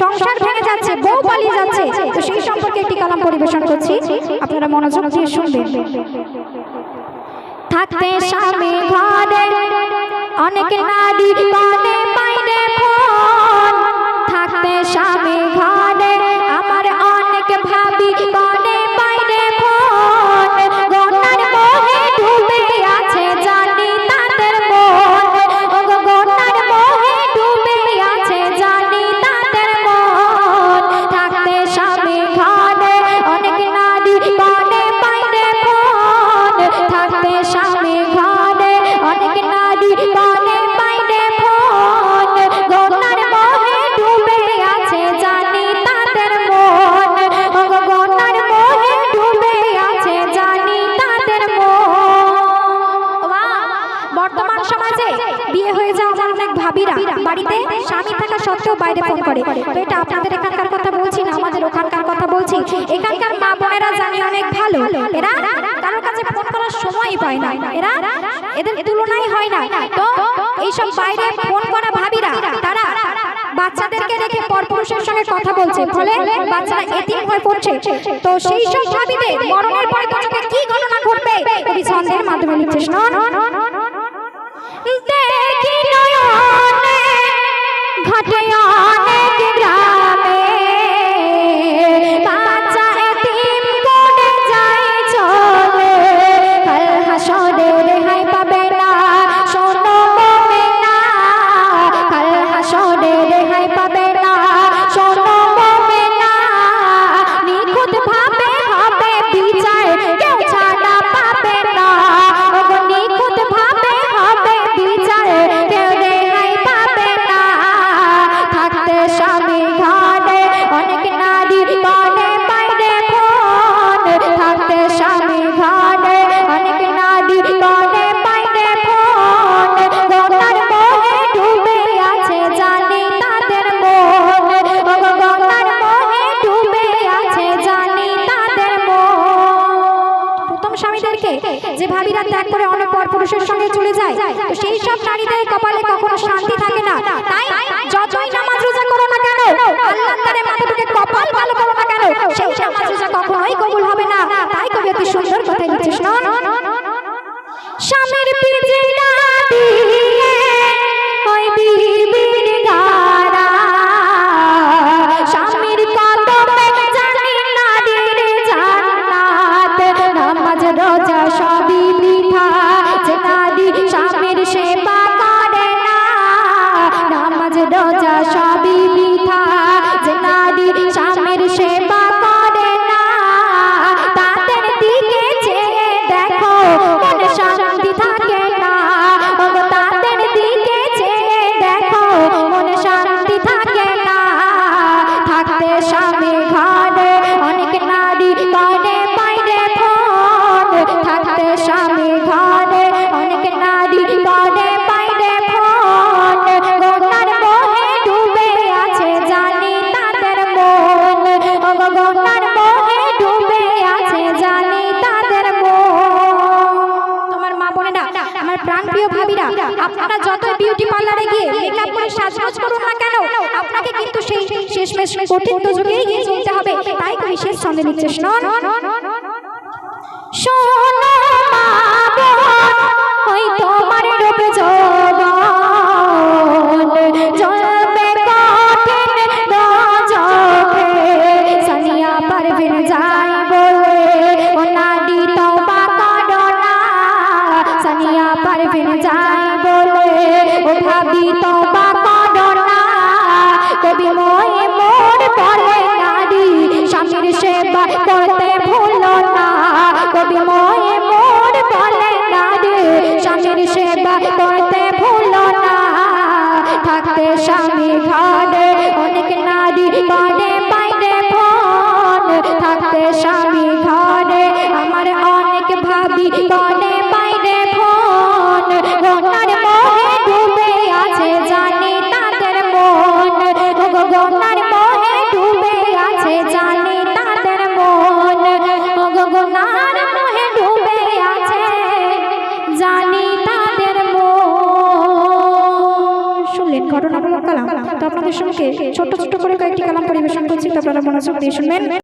সংসার ভেঙে যাচ্ছে, বউ পালিয়ে যাচ্ছে। তো সেই সম্পর্কে একটি কালাম পরিবেশন করছি। আপনারা মনোযোগ দিয়ে শুনবেন। থাকতে স্বামী ঘরে অনেক নারী অনেক ভাবিরা বাড়িতে স্বামী থাকা সত্ত্বেও বাইরে ফোন করে। তো এটা আপনাদের এখানকার কথা বলছি না আমাদের ওখানকার কথা বলছি। এখানকার মা বোনেরা জানি অনেক ভালো। এরা কারোর কাছে ফোন করার সময়ই পায় না। এরা এদের তুলনাই হয় না। তো এইসব বাইরে ফোন করা ভাবিরা, তারা বাচ্চাদেরকে রেখে পরপুরুষের সঙ্গে কথা বলছে। ফলে বাচ্চারা এতিম হয়ে পড়ছে। তো সেই সব মরণের পরে কি ঘটনা ঘটবে? মাধ্যমে শোন 天哥呀 যে ভাবিরা ত্যাগ করে অনেক পর পুরুষের সঙ্গে চলে যায়, তো সেই সব নারীদের কপালে কখনো শান্তি থাকে না। তাই যতই নামাজ রোজা করো না কেন, আল্লাহ তারে মাথাটাকে কপাল প্রাণপ্রিয় ভাবিরা আপনারা যত বিউটি পার্লারে গিয়ে মেকআপ করে সাজগোজ করুন না কেন আপনাকে কিন্তু সেই শেষমেশ কঠিন দুজকেই গিয়ে চলতে হবে। তাই কবি শেষ লিখছে শোন শোনো মা বোন, ওই তোমার রূপে যৌবন, থাকতে স্বামী ঘরে অনেক নারী করে বাইরে ফোন থাকতে স্বামী ঘরে, আমার অনেক ভাবি করে বাইরে ফোন গনার মোহে ডুবে আছে জানি তাদের মন। ওগো মোহে ডুবে আছে জানি তাদের মন। ওগো মোহে ডুবে আছে জানি শুনলেন ঘটনামূলক কালাম। তো আপনাদের সঙ্গে ছোট ছোট করে কয়েকটি কালাম পরিবেশন করছি। তো আপনারা মনোযোগ দিয়ে শুনবেন।